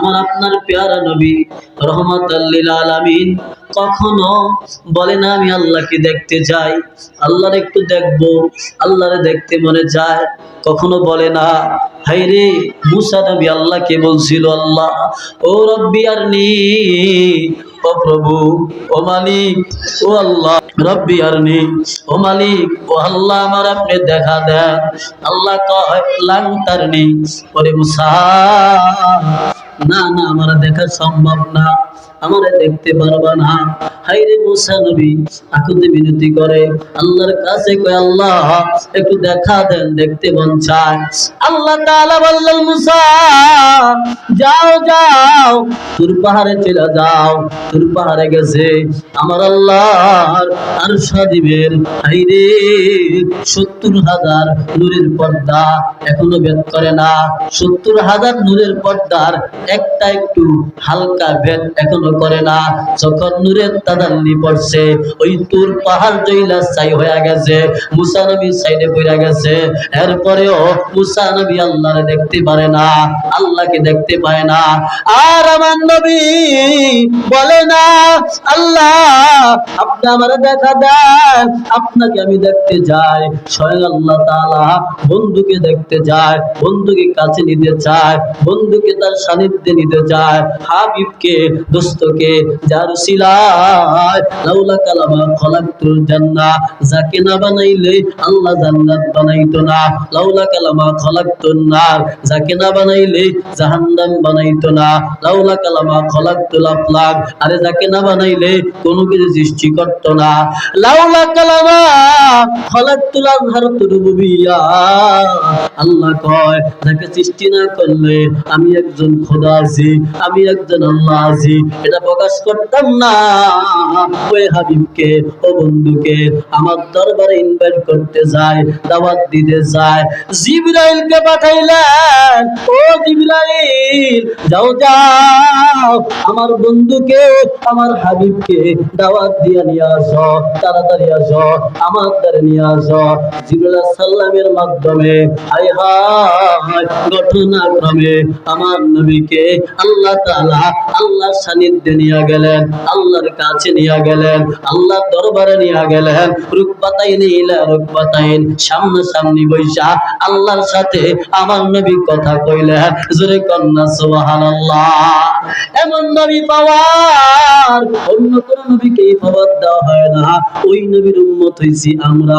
আমার আপনার পেয়ারা নবী রহমতাল্লিল আলামিন। কখনো বলে না, আমি আল্লাহকে দেখতে যাই, আল্লাহর একটু দেখব, আল্লাহরে দেখতে মনে যায়। কখনো বলে না হাই রে, মুসা নবী আল্লাহকে বলছিল আল্লাহ? ও রব্বি আর নি ও প্রভু, ও মালিক, ও আল্লাহ, রব্বি আরনি, ও মালিক, ও আল্লাহ আমার আপনি দেখা দেন। আল্লাহ কয় লাং তারনি ওরে মুসা না না, আমার দেখা সম্ভব না। আমারে দেখতে পারবা না। হাইরে মুসা নবী, আকুতি বিনতি করে। আল্লাহর কাছে কয়, আল্লাহ, একটু দেখা দেন, দেখতে মন চায়। আল্লাহ তাআলা বললেন, মুসা, যাও যাও তুর পাহাড়ে চলে যাও তুর পাহাড়ে গেছে। আমার আল্লাহর আরশা দিবেন। হাইরে সত্তর হাজার নূরের পর্দা এখনও ভেদ করে না। সত্তর হাজার নূরের পর্দার একটা একটু হালকা ভেদ এখনও করে না। যখন নূরের তাদাল্লি পড়ছে, ওই তুর পাহাড় জইলা ছাই হয়ে গেছে, মুসা নবী সাইডে পড়ে গেছে। এরপরেও মুসা নবী আল্লাহরে দেখতে পারে না, আল্লাহকে দেখতে পায় না। আর আমার নবী বলে না, আল্লাহ, আপনি আমার দেখা দেন, আপনাকে আমি দেখতে যাই স্বয়ং আল্লাহ তাআলা বন্ধুকে দেখতে যায় বন্ধুকে কাছে নিতে চায়, বন্ধুকে তার সান্নিধ্যে নিতে চায়। হাবিবকে, দোস্তকে, যার সিলায় লাউলা কালামা খলাকতুল জান্নাহ, যাকে না বানাইলে আল্লাহ জান্নাত বানাইতো না। লাউলা কালামা খলাকতুন নার, যাকে না বানাইলে জাহান্নাম বানাইতো না। লাউলা কালামা আরে যাকে না বানাইলে কোনো কিছু সৃষ্টি করতো না। লাউলা কালামা আল্লাহ কয়, যাকে সৃষ্টি না করলে আমি একজন খোদা আছি, আমি একজন আল্লাহ আছি। এটা প্রকাশ করতাম না। ওই হাবিবকে, ও বন্ধুকে আমার দরবারে ইনভাইট করতে যায়, দাওয়াত দিতে যায়। জিবরাইলকে পাঠাইলেন, ও জিবরাইল, যাও যাও আমার বন্ধুকে, আমার হাবিবকে দাওয়াত দিয়ে নিয়ে আসো, তাড়াতাড়ি আসো, আমার দ্বারে নিয়ে আসো। জিবরাইল সাল্লামের মাধ্যমে হাই হাই ঘটনাক্রমে আমার নবীকে আল্লাহ তাআলা আল্লাহর সান্নিধ্যে নিয়ে গেলেন, আল্লাহর কাছে নিয়ে গেলেন, আল্লাহর দরবারে নিয়ে গেলেন। রুকবাতাইন ইলা রুকবাতাইন, সামনে সামনি বৈশা আল্লাহর সাথে আমার নবী কথা কইলেন, জোরে কন্যা সুবহানাল্লাহ। এমন নবী পাওয়ার, অন্য কোন নবীকে পাওয়ার দেওয়া হয় না। ওই নবীর উন্মত হয়েছি আমরা।